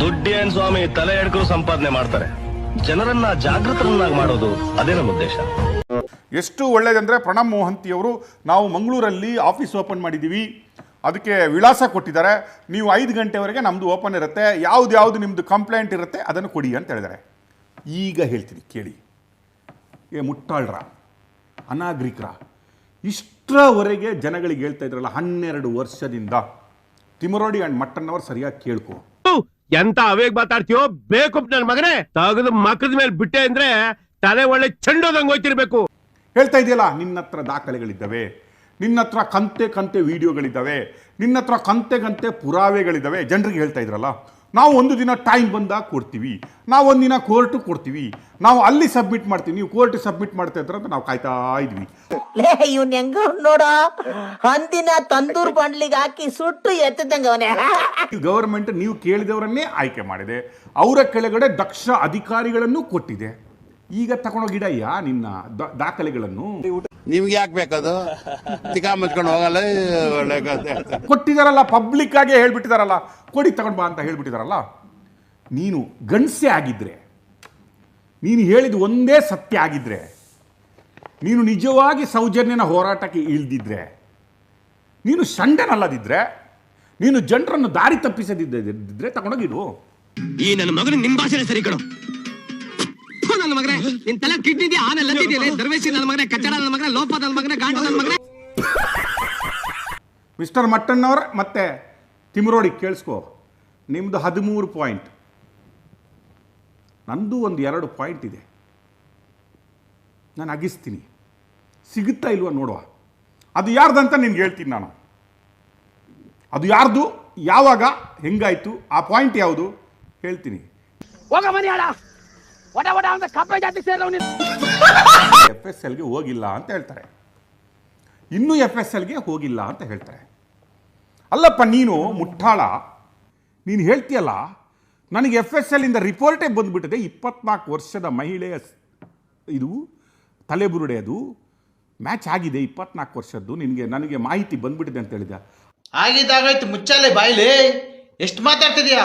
ದುಡ್ಡೇನ್ ಸ್ವಾಮಿ ತಲೆ ಎಡ್ಕರು ಸಂಪಾದನೆ ಮಾಡ್ತಾರೆ. ಜನರನ್ನ ಜಾಗೃತರನ್ನಾಗಿ ಮಾಡೋದು ಅದೇ ಉದ್ದೇಶ. ಎಷ್ಟು ಒಳ್ಳೇದಂದ್ರೆ ಪ್ರಣಬ್ ಮೋಹಂತಿಯವರು ನಾವು ಮಂಗಳೂರಲ್ಲಿ ಆಫೀಸ್ ಓಪನ್ ಮಾಡಿದ್ದೀವಿ ಅದಕ್ಕೆ ವಿಳಾಸ ಕೊಟ್ಟಿದ್ದಾರೆ. ನೀವು ಐದು ಗಂಟೆವರೆಗೆ ನಮ್ಮದು ಓಪನ್ ಇರುತ್ತೆ. ಯಾವ್ದು ಯಾವುದು ನಿಮ್ಮದು ಕಂಪ್ಲೇಂಟ್ ಇರುತ್ತೆ ಅದನ್ನು ಕೊಡಿ ಅಂತ ಹೇಳಿದ್ದಾರೆ. ಈಗ ಹೇಳ್ತೀನಿ, ಕೇಳಿ. ಏ ಮುಟ್ಟಾಳ್ರ, ಅನಾಗರಿಕರ, ಇಷ್ಟರವರೆಗೆ ಜನಗಳಿಗೆ ಹೇಳ್ತಾ ಇದ್ರಲ್ಲ ಹನ್ನೆರಡು ವರ್ಷದಿಂದ. ತಿಮರೋಡಿ ಆ್ಯಂಡ್ ಮಟ್ಟನ್ನವರು ಸರಿಯಾಗಿ ಕೇಳ್ಕೊ. ಎಂತ ಅವೇಗ್ ಮಾತಾಡ್ತೀಯೋ ಬೇಕು ನನ್ ಮಗನೇ. ತಗದು ಮಕ್ಕದ ಮೇಲೆ ಬಿಟ್ಟೆ ಅಂದ್ರೆ ತಲೆ ಒಳ್ಳೆ ಚಂಡೋದಂಗ್ ಹೋಯ್ತಿರ್ಬೇಕು. ಹೇಳ್ತಾ ಇದೆಯಲ್ಲ ನಿನ್ನ ಹತ್ರ ದಾಖಲೆಗಳಿದ್ದಾವೆ. ನಿನ್ನ ಹತ್ರ ಕಂತೆ ಕಂತೆ ವಿಡಿಯೋಗಳಿದ್ದಾವೆ. ನಿನ್ನ ಹತ್ರ ಕಂತೆ ಕಂತೆ ಪುರಾವೆಗಳಿದ್ದಾವೆ. ಜನರಿಗೆ ಹೇಳ್ತಾ ಇದ್ರಲ್ಲ ನಾವು ಒಂದು ದಿನ ಟೈಮ್ ಬಂದಾಗ ಕೊಡ್ತೀವಿ. ನಾವು ಒಂದಿನ ಕೋರ್ಟು ಕೊಡ್ತೀವಿ. ನಾವು ಅಲ್ಲಿ ಸಬ್ಮಿಟ್ ಮಾಡ್ತೀವಿ. ನೀವು ಕೋರ್ಟ್ ಸಬ್ಮಿಟ್ ಮಾಡ್ತಾ ಇದ್ರ ಅಂತ ನಾವು ಕಾಯ್ತಾ ಇದ್ವಿ. ಲೇ ಇವ್ನ್ ಹೆಂಗ ನೋಡ. ಅಂದಿನ ತಂದೂರ್ ಬಂಡ್ಲಿಗೆ ಹಾಕಿ ಸುಟ್ಟು ಎತ್ತದಂಗವನೇ ಗವರ್ಮೆಂಟ್ ನೀವು ಕೇಳಿದವರನ್ನೇ ಆಯ್ಕೆ ಮಾಡಿದೆ. ಅವರ ಕೆಳಗಡೆ ದಕ್ಷ ಅಧಿಕಾರಿಗಳನ್ನು ಕೊಟ್ಟಿದೆ. ಈಗ ತಗೊಂಡೋಗಿಡಯ್ಯ ನಿನ್ನ ದ- ದಾಖಲೆಗಳನ್ನು? ನಿಮ್ಗೆ ಯಾಕೆ ಬೇಕದು? ತಿಕಾ ಮಚ್ಕೊಂಡು ಹೋಗಲ್ಲ ಒಳ್ಳೆ ಕಥೆ. ಕೊಟ್ಟಿದಾರಲ್ಲ ಪಬ್ಲಿಕ್ ಆಗಿ ಹೇಳ್ಬಿಟ್ಟಿದಾರಲ್ಲ. ಕೊಡಿ ತಗೊಂಡ್ ಬಾ ಅಂತ ಹೇಳ್ಬಿಟ್ಟಿದಾರಲ್ಲ. ನೀನು ಗಣಸೆ ಆಗಿದ್ರೆ ನೀನು ಹೇಳಿದ ಒಂದೇ ಸತ್ಯ ಆಗಿದ್ರೆ ನೀನು ನಿಜವಾಗಿ ಸೌಜನ್ಯನ ಹೋರಾಟಕ್ಕೆ ಇಳ್ದಿದ್ರೆ ನೀನು ಸಂಡನಲ್ಲದಿದ್ರೆ ನೀನು ಜನರನ್ನು ದಾರಿ ತಪ್ಪಿಸದಿದ್ದರೆ ತಗೊಂಡೋಗಿಡು ಈ ನನ್ನ ಮಗನ ನಿಮ್ಮ ಭಾಷೆನೇ ಸರಿ ಕಣೋ. ಮಗನೇ ನಿನ್ ತಲೆ ಕಿಡ್ನಿದ್ಯಾ ಆನೆ ಲದ್ದಿದ್ಯಾ ದರ್ವೇಶಿ ನನ್ನ ಮಗನೇ ಕಚ್ಚಡ ನನ್ನ ಮಗನೇ ಲೋಪ ನನ್ನ ಮಗನೇ ಗಾಂಡ ನನ್ನ ಮಗನೇ. ಮಿಸ್ಟರ್ ಮಟ್ಟಣ್ಣವ್ರ ಮತ್ತೆ ತಿಮ್ರೋಡಿ ಕೇಳಿಸ್ಕೋ. ನಿಮ್ಮದು ಹದಿಮೂರು ಪಾಯಿಂಟ್ ನಂದು ಒಂದು ಎರಡು ಪಾಯಿಂಟ್ ಇದೆ. ನಾನು ಅಗಿಸ್ತೀನಿ. ಸಿಗುತ್ತಾ ಇಲ್ವಾ ನೋಡುವ. ಅದು ಯಾರ್ದಂತ ನಿನ್ಗೆ ಹೇಳ್ತೀನಿ ನಾನು. ಅದು ಯಾರ್ದು ಯಾವಾಗ ಹೆಂಗಾಯ್ತು ಆ ಪಾಯಿಂಟ್ ಯಾವುದು ಹೇಳ್ತೀನಿ. ಅಂತ ಕಪ್ಪೆ ಜಾತಿ ಸೇರ್ಲವ್ ನೀನು. ಎಫ್ ಎಸ್ ಎಲ್ಗೆ ಹೋಗಿಲ್ಲ ಅಂತ ಹೇಳ್ತಾರೆ. ಇನ್ನೂ ಎಫ್ ಎಸ್ ಎಲ್ಗೆ ಹೋಗಿಲ್ಲ ಅಂತ ಹೇಳ್ತಾರೆ. ಅಲ್ಲಪ್ಪ ನೀನು ಮುಟ್ಟಾಳ. ನೀನು ಹೇಳ್ತೀಯಲ್ಲ ನನಗೆ ಎಫ್ ಎಸ್ ಎಲ್ಲಿಂದ ರಿಪೋರ್ಟೇ ಬಂದುಬಿಟ್ಟಿದೆ. ಇಪ್ಪತ್ನಾಲ್ಕು ವರ್ಷದ ಮಹಿಳೆಯ ಇದು ತಲೆಬುರುಡೆ ಅದು. ಮ್ಯಾಚ್ ಆಗಿದೆ ಇಪ್ಪತ್ನಾಲ್ಕು ವರ್ಷದ್ದು. ನಿನಗೆ ನನಗೆ ಮಾಹಿತಿ ಬಂದ್ಬಿಟ್ಟಿದೆ ಅಂತ ಹೇಳಿದ ಆಗಿದ್ದಾಗಾಯ್ತು ಮುಚ್ಚಾಲೆ ಬಾಯ್ಲೆ. ಎಷ್ಟು ಮಾತಾಡ್ತಿದ್ಯಾ?